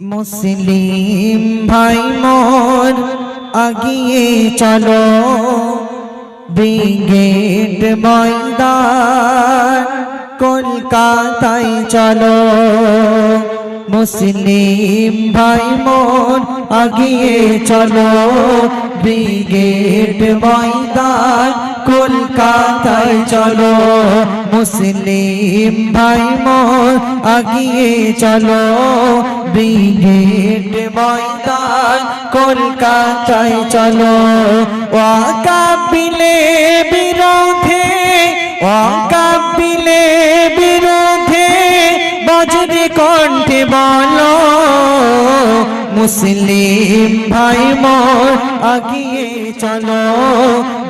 মুসলিম ভাই মোর আগিয়ে চলো। ব্রিগেড ময়দান, কলকাতায় চলো। মুসলিম ভাই মোর আগিয়ে চলো। ব্রিগেড ময়দান কলকাতায় চলো, মুসলিম ভাই মোর আগিয়ে চলো। ব্রিগেড ময়দান কলকাতায় চলো। ওয়াকাবিলে বিরোধে ওয়াকাবিলে বিরোধে বজ্রে কণ্ঠে বলো, মুসলিম ভাই মোর আগিয়ে চলো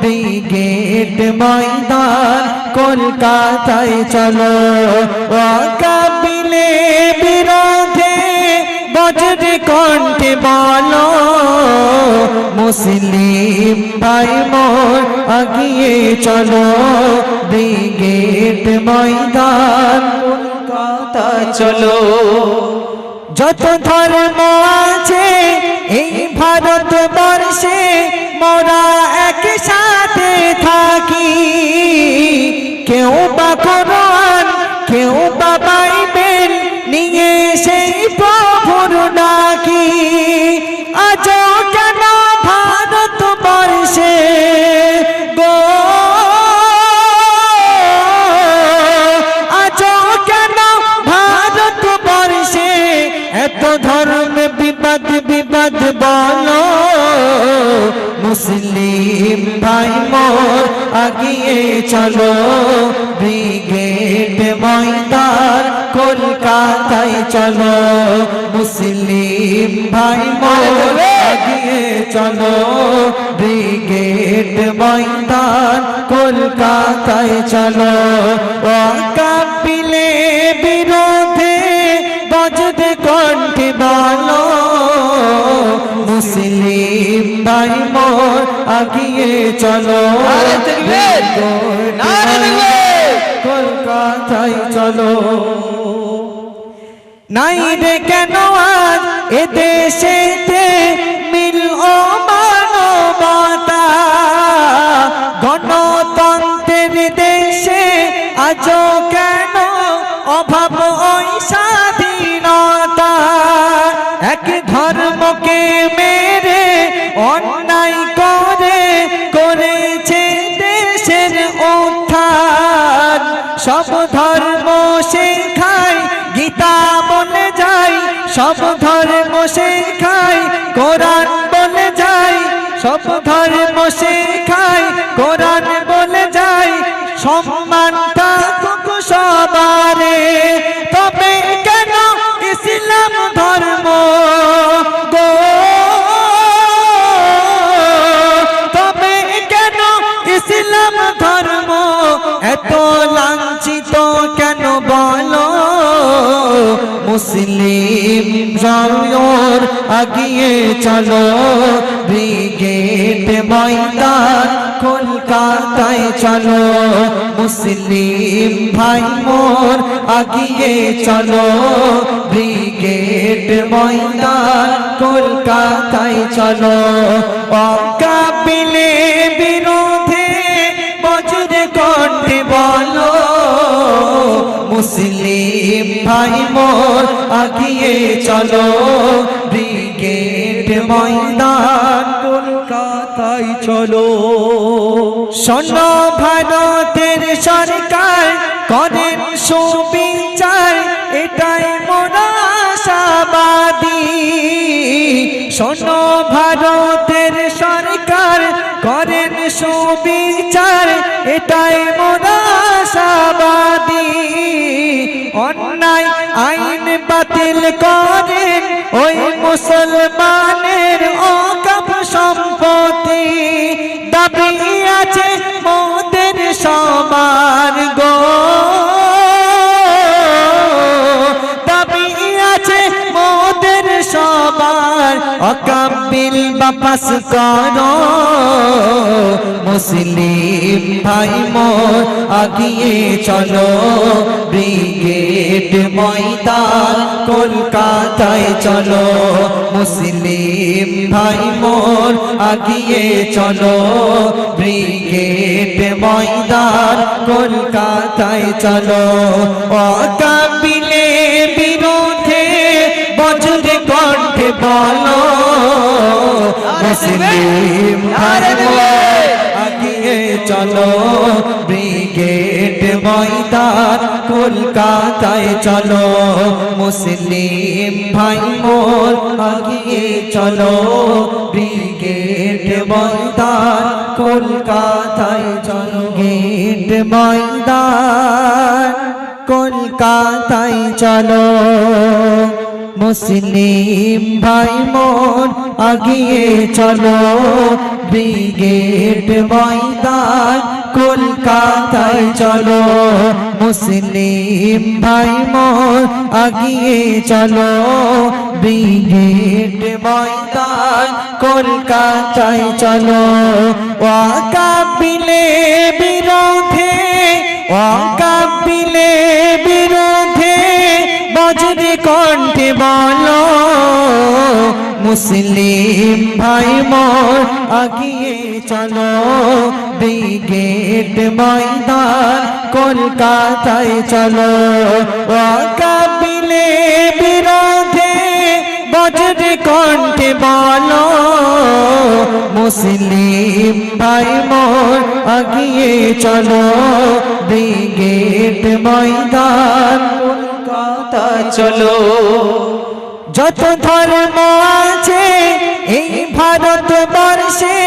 ব্রিগেড ময়দান, কলকাতায় চলো। ওয়াকাবিলে বিরোধে বজ্রে কণ্ঠে বলো, মুসলিম ভাই মোর আগিয়ে চলো। ব্রিগেড ময়দান কলকাতা চলো। যত ধর্ম আছে, এই ভারত বর্ষে মোরা একসাথে থাকি। কেউ বা কোরআন কেউ বা বাইবেল নিয়ে সেই প্রভুর ডাকি। এত ধর্ম বিবাদ বিবাদ বলো। মুসলিম ভাই মোর আগিয়ে চলো। ব্রিগেড ময়দান, কলকাতায় চলো। মুসলিম ভাই মোর আগিয়ে চলো। ব্রিগেড ময়দান, কলকাতায় চলো। ও কাপিলে বিরোধে ভাই মোর আগিয়ে চলো! কলকাতায় চলো নাই রে কেন আর এ দেশেতে অন্যায় করে, করেছে দেশের উত্থান। সব ধর্ম শেখায় গীতা বলে যাই। সব ধর্ম শেখায় কোরআন বলে যাই। সব জয়র আগিয়ে চলো। ব্রিগেড ময়দান কলকাতায় চলো। মুসলিম ভাই মোর আগিয়ে চলো। ব্রিগেড ময়দান কলকাতায় চলো। অকাবিলে বিরোধে ভাই মোর আগিয়ে চলো। ব্রিগেড ময়দান, কলকাতায় চলো। শোনো ভারতের সরকার করেন সুবিচার, এটাই মোরা আশাবাদী। শোনো ভারতের সরকার করেন সুবিচার, এটাই আইন বাতিল করেন ওই মুসলমানের অকাপ সম্পত্তি। দাবি আছে মোদের সবার গো। দাবি বাপাস করো। মুসলিম ভাই মোর আগিয়ে চলো ব্রিগেড ময়দান কলকাতায় চলো। মুসলিম ভাই মোর আগিয়ে চলো। ব্রিগেড ময়দান কলকাতায় চলো। অকাবিলে বিরোধে বজ্রে কণ্ঠে বলো। মুসলিম ভাই মোর চলো ব্রিগেড ময়দান, কলকাতায় চলো। মুসলিম ভাই মোর আগিয়ে চলো। ব্রিগেড ময়দান, কলকাতায় চলো। গেট ময়দান, কলকাতায় চলো। মুসলিম ভাই মোর আগিয়ে চলো। ব্রিগেড ময়দান কলকাতায় চলো। মুসলিম ভাই মোর আগিয়ে চলো। ব্রিগেড ময়দান কলকাতায় চলো। ওয়াকাবিলে বিরোধে ওয়াকাবিলে বিরোধে বজ্রে কণ্ঠে বলো, মুসলিম ভাই মোর আগিয়ে চলো, ব্রিগেড ময়দান কলকাতায় চলো। ওয়াকাবিলে বিরোধে বজ্রে কণ্ঠে বলো, মুসলিম ভাই মোর আগিয়ে চলো, ব্রিগেড ময়দান কলকাতা চলো। যত ধর্ম আছে এই ভারত বর্ষে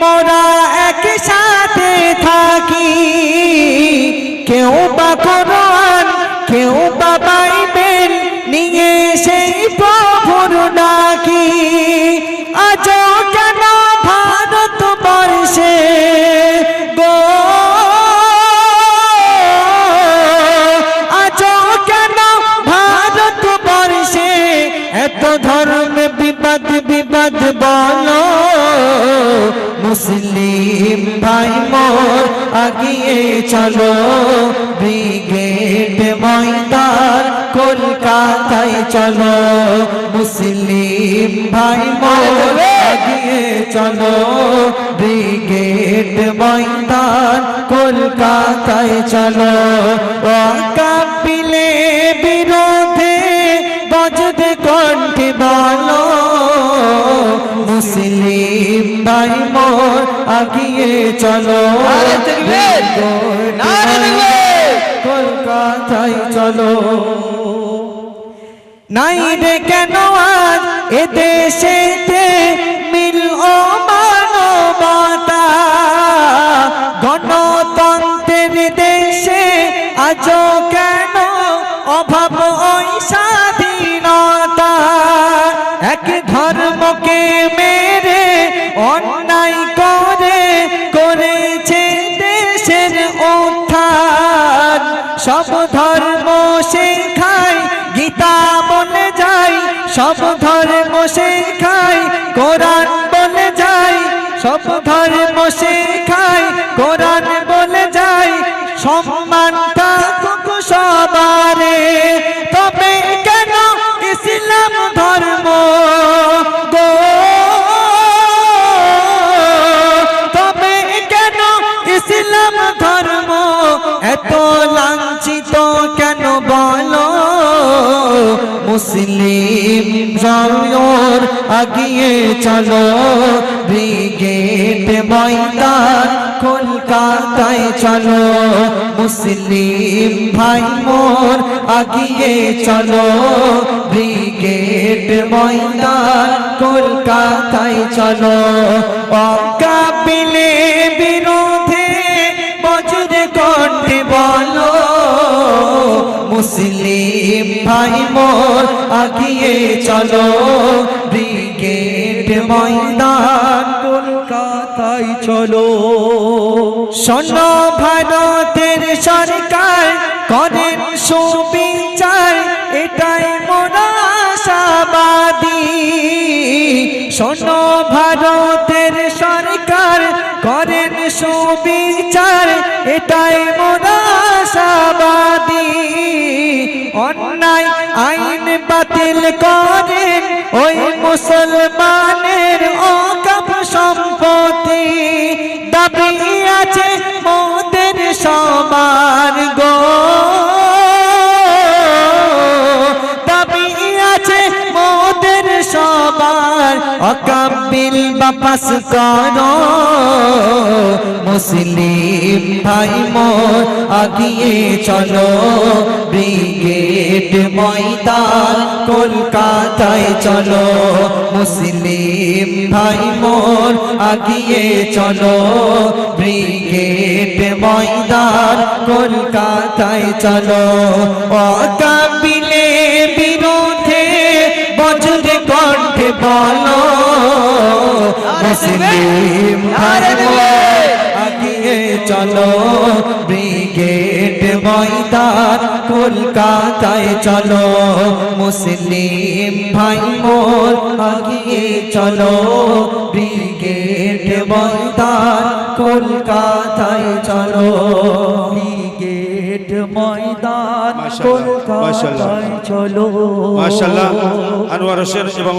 মোরা মুসলিম ভাই মোর আগিয়ে চলো। ব্রিগেড ময়দান কলকাতায় চলো। মুসলিম ভাই মোর আগিয়ে চলো। ব্রিগেড ময়দান কলকাতায় চলো। কাপিলে বিরোধে বজদে কণ্ঠে বলো। ভাই মোর আগিয়ে চলো। কলকাতায় চলো। নাই রে কেন আজ এ দেশেতে সব ধর্ম শেখায় কোরআন বলে যাই। সব ধর্ম শেখায় কোরআন বলে যাই। সম্মান থাকুক সবারে, তবে কেন ইসলাম ধর্ম গো? তবে কেন ইসলাম ধর্ম? এত লাঞ্ছিত কেন বলো? মুসলিম জয়র আগিয়ে চলো, ব্রিগেড ময়দান কলকাতায় চলো। মুসলিম ভাই মোর আগিয়ে চলো, ব্রিগেড ময়দান কলকাতায় চলো। অকাবিলে বিরোধে মুসলিম ভাই মোর আগিয়ে চলো। ব্রিগেড ময়দান কলকাতায় চলো। শোনো ভারতের সরকার করেন সুবিচার, এটাই মোরা আশাবাদী। শোনো ভারতের সরকার করেন সুবিচার, এটাই মোরাশাবাদী অন্যায় আইন বাতিল করে ওই মুসলমানের অকাপ সম্পত্তি। দাবি আছে মোদের সবার গো। দাবি আছে মোদের সবার অকা বাপাস করো। মুসলিম ভাই মোর আগিয়ে চলো। ব্রিগেড ময়দান কলকাতায় চলো। মুসলিম ভাই মোর আগিয়ে চলো। ব্রিগেড ময়দান কলকাতায় চলো। অকাবিলে মুসলিম আগিয়ে চলো। ব্রিগেড ময়দান কলকাতায় চলো। মুসলিম ভাই মোর আগিয়ে চলো। ব্রিগেড ময়দান কলকাতায় চলো। ব্রিগেড ময়দান। কলকাতায় চলো। মাশাআল্লাহ আনোয়ার হোসেন এবং